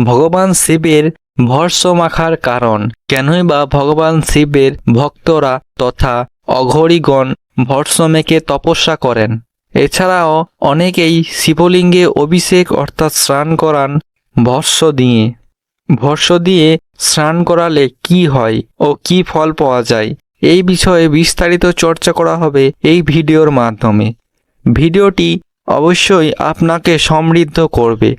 ভগবান শিবের ভর্ষ মাখার কারণ। কেনই বা ভগবান শিবের ভক্তরা তথা অঘরিগণ ভর্ষ মেখে তপস্যা করেন। এছাড়াও অনেকেই শিবলিঙ্গে অভিষেক অর্থাৎ স্নান করান ভর্ষ দিয়ে। ভর্ষ দিয়ে স্নান করালে কি হয় ও কি ফল পাওয়া যায়, এই বিষয়ে বিস্তারিত চর্চা করা হবে এই ভিডিওর মাধ্যমে। ভিডিওটি অবশ্যই আপনাকে সমৃদ্ধ করবে।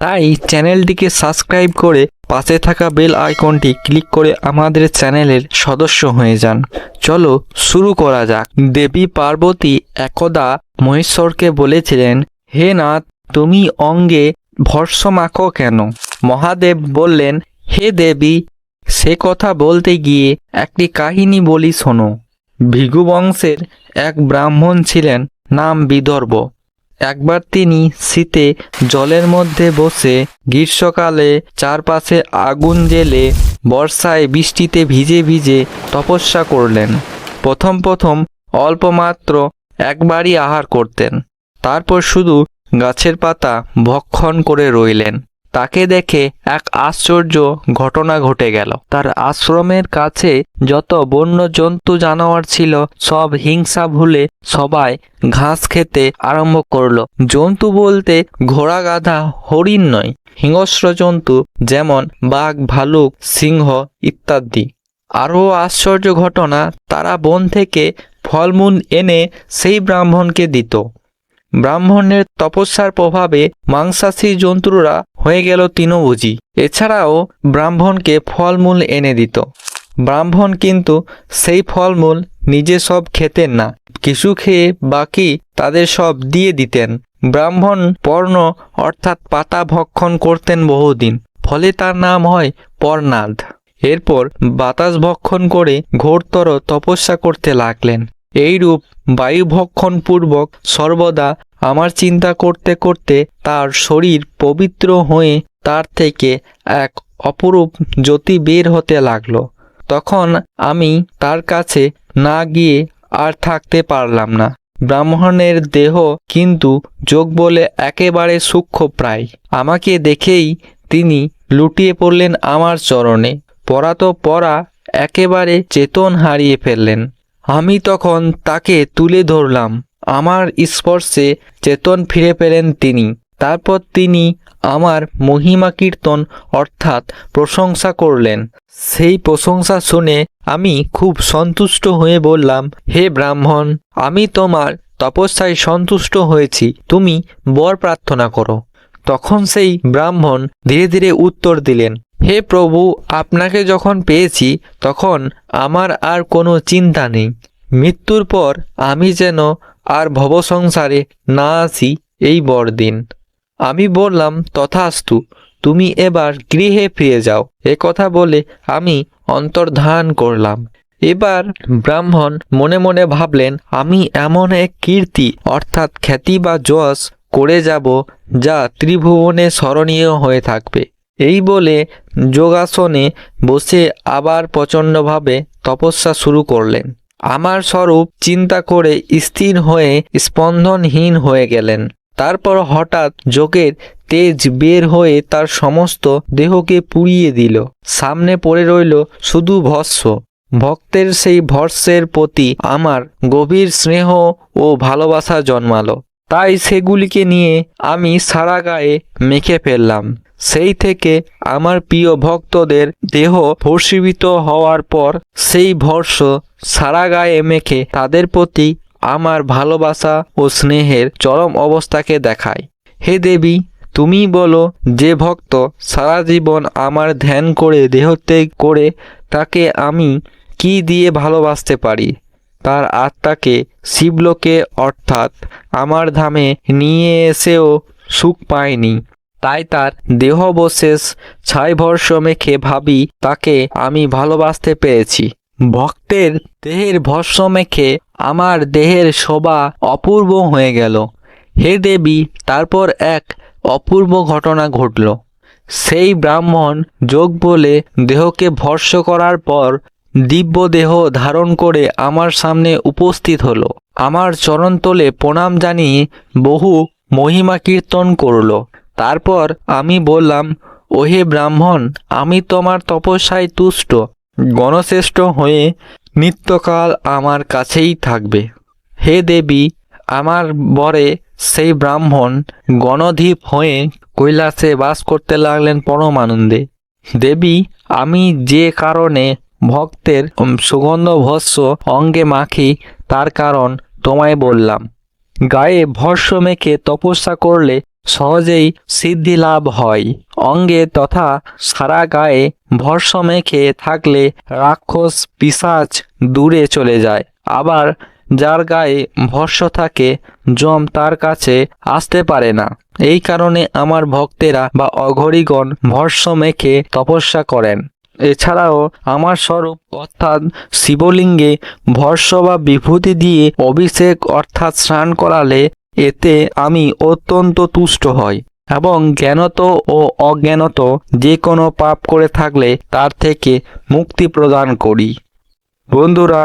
তাই চ্যানেলটিকে সাবস্ক্রাইব করে পাশে থাকা বেল আইকনটি ক্লিক করে আমাদের চ্যানেলের সদস্য হয়ে যান। চলো শুরু করা যাক। দেবী পার্বতী একদা মহেশ্বরকে বলেছিলেন, হে নাথ, তুমি অঙ্গে ভর্ষ মাখো কেন? মহাদেব বললেন, হে দেবী, সে কথা বলতে গিয়ে একটি কাহিনী বলি শোনো। ভৃগু বংশের এক ব্রাহ্মণ ছিলেন, নাম বিদর্ভ। একবার তিনি শীতে জলের মধ্যে বসে গ্রীষ্মকালে চারপাশে আগুন জেলে বর্ষায় বৃষ্টিতে ভিজে ভিজে তপস্যা করলেন। প্রথম প্রথম অল্প মাত্র একবারই আহার করতেন। তারপর শুধু গাছের পাতা ভক্ষণ করে রইলেন। তাকে দেখে এক আশ্চর্য ঘটনা ঘটে গেল। তার আশ্রমের কাছে যত বন্য জন্তু জানোয়ার ছিল, সব হিংসা ভুলে সবাই ঘাস খেতে আরম্ভ করল। জন্তু বলতে ঘোড়া গাধা হরিণ নয়, হিংস্র জন্তু যেমন বাঘ, ভালুক, সিংহ ইত্যাদি। আরও আশ্চর্য ঘটনা, তারা বন থেকে ফলমূল এনে সেই ব্রাহ্মণকে দিত। ব্রাহ্মণের তপস্যার প্রভাবে মাংসাশী জন্তুরা হয়ে গেল তৃণভোজী। এছাড়াও ব্রাহ্মণকে ফলমূল এনে দিত। ব্রাহ্মণ কিন্তু সেই ফলমূল নিজে সব খেতেন না। কিছু খেয়ে বাকি তাদের সব দিয়ে দিতেন। ব্রাহ্মণ পর্ণ অর্থাৎ পাতা ভক্ষণ করতেন বহুদিন, ফলে তার নাম হয় পর্ণাদ। এরপর বাতাস ভক্ষণ করে ঘোরতর তপস্যা করতে লাগলেন। এইরূপ বায়ু ভক্ষণ পূর্বক সর্বদা আমার চিন্তা করতে করতে তার শরীর পবিত্র হয়ে তার থেকে এক অপরূপ জ্যোতি বের হতে লাগল। তখন আমি তার কাছে না গিয়ে আর থাকতে পারলাম না। ব্রাহ্মণের দেহ কিন্তু যোগ বলে একেবারে সূক্ষ্ম প্রায়। আমাকে দেখেই তিনি লুটিয়ে পড়লেন আমার চরণে। পরা তো পরা একেবারে চেতন হারিয়ে ফেললেন। আমি তখন তাকে তুলে ধরলাম আমার স্পর্শে চেতন ফিরে পেলেন তিনি। তারপর তিনি আমার মহিমা কীর্তন অর্থাৎ প্রশংসা করলেন। সেই প্রশংসা শুনে আমি খুব সন্তুষ্ট হয়ে বললাম, হে ব্রাহ্মণ, আমি তোমার তপস্যায় সন্তুষ্ট হয়েছি, তুমি বর প্রার্থনা করো। তখন সেই ব্রাহ্মণ ধীরে ধীরে উত্তর দিলেন হে প্রভু, আপনাকে যখন পেয়েছি, তখন আমার আর কোনো চিন্তা নেই। মৃত্যুর পর আমি যেন আর ভবসংসারে না আসি এই বড়দিন। আমি বললাম, তথাস্তু, তুমি এবার গৃহে ফিরে যাও। এ কথা বলে আমি অন্তর্ধান করলাম। এবার ব্রাহ্মণ মনে মনে ভাবলেন, আমি এমন এক কীর্তি, অর্থাৎ খ্যাতি বা যশ, করে যাব যা ত্রিভুবনে স্মরণীয় হয়ে থাকবে। এই বলে যোগাসনে বসে আবার প্রচণ্ডভাবে তপস্যা শুরু করলেন। আমার স্বরূপ চিন্তা করে স্থির হয়ে স্পন্দনহীন হয়ে গেলেন। তারপর হঠাৎ যোগের তেজ বের হয়ে তার সমস্ত দেহকে পুড়িয়ে দিল। সামনে পড়ে রইল শুধু ভস্য ভক্তের সেই ভস্যের প্রতি আমার গভীর স্নেহ ও ভালোবাসা জন্মালো। তাই সেগুলিকে নিয়ে আমি সারা গায়ে মেখে ফেললাম। সেই থেকে আমার প্রিয় ভক্তদের দেহ ভর্ষীভূত হওয়ার পর সেই ভর্ষ সারা গায়ে মেখে তাদের প্রতি আমার ভালোবাসা ও স্নেহের চরম অবস্থাকে দেখায়। হে দেবী, তুমি বলো, যে ভক্ত সারা জীবন আমার ধ্যান করে দেহত্যাগ করে, তাকে আমি কি দিয়ে ভালোবাসতে পারি? তার আত্মাকে শিবলোকে অর্থাৎ আমার ধামে নিয়ে এসেও সুখ পায়নি। তাই তার দেহবশেষ ছাইভর্ষ মেখে ভাবি তাকে আমি ভালোবাসতে পেরেছি। ভক্তের দেহের ভস্য মেখে আমার দেহের শোভা অপূর্ব হয়ে গেল। হে দেবী, তারপর এক অপূর্ব ঘটনা ঘটল। সেই ব্রাহ্মণ যোগ বলে দেহকে ভস্য করার পর দিব্য দেহ ধারণ করে আমার সামনে উপস্থিত হলো। আমার চরণতলে প্রণাম জানিয়ে বহু মহিমা কীর্তন করল। তারপর আমি বললাম, ওহে ব্রাহ্মণ, আমি তোমার তপস্যায় তুষ্ট। গণশ্রেষ্ঠ হয়ে নিত্যকাল আমার কাছেই থাকবে। হে দেবী, আমার বরে সেই ব্রাহ্মণ গণধীপ হয়ে কৈলাসে বাস করতে লাগলেন পরম আনন্দে দেবী, আমি যে কারণে ভক্তের সুগন্ধ ভস্য অঙ্গে মাখি, তার কারণ তোমায় বললাম। গায়ে ভস্য মেখে তপস্যা করলে সহজেই সিদ্ধি লাভ হয়। অঙ্গে তথা সারা গায়ে ভস্য মেখে থাকলে রাক্ষস পিসাচ দূরে চলে যায়। আবার যার গায়ে ভস্য থাকে যম তার কাছে আসতে পারে না। এই কারণে আমার ভক্তেরা বা অঘরিগণ ভস্য মেখে তপস্যা করেন। এছাড়াও আমার স্বরূপ অর্থাৎ শিবলিঙ্গে ভর্ষ বা বিভূতি দিয়ে অভিষেক অর্থাৎ স্নান করালে এতে আমি অত্যন্ত তুষ্ট হই এবং জ্ঞানত ও অজ্ঞানত যে কোনো পাপ করে থাকলে তার থেকে মুক্তি প্রদান করি। বন্ধুরা,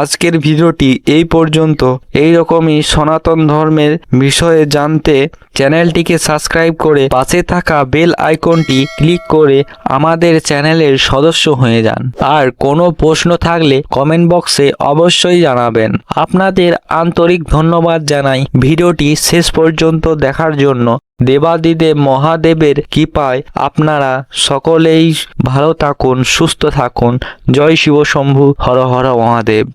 আজকের ভিডিওটি এই পর্যন্ত। এই রকমই সনাতন ধর্মের বিষয়ে জানতে চ্যানেলটিকে সাবস্ক্রাইব করে পাশে থাকা বেল আইকনটি ক্লিক করে আমাদের চ্যানেলের সদস্য হয়ে যান। আর কোনো প্রশ্ন থাকলে কমেন্ট বক্সে অবশ্যই জানাবেন। আপনাদের আন্তরিক ধন্যবাদ জানাই ভিডিওটি শেষ পর্যন্ত দেখার জন্য। দেবাদিদেব মহাদেবের কৃপায় আপনারা সকলেই ভালো থাকুন, সুস্থ থাকুন। জয় শিব শম্ভু হর হর মহাদেব।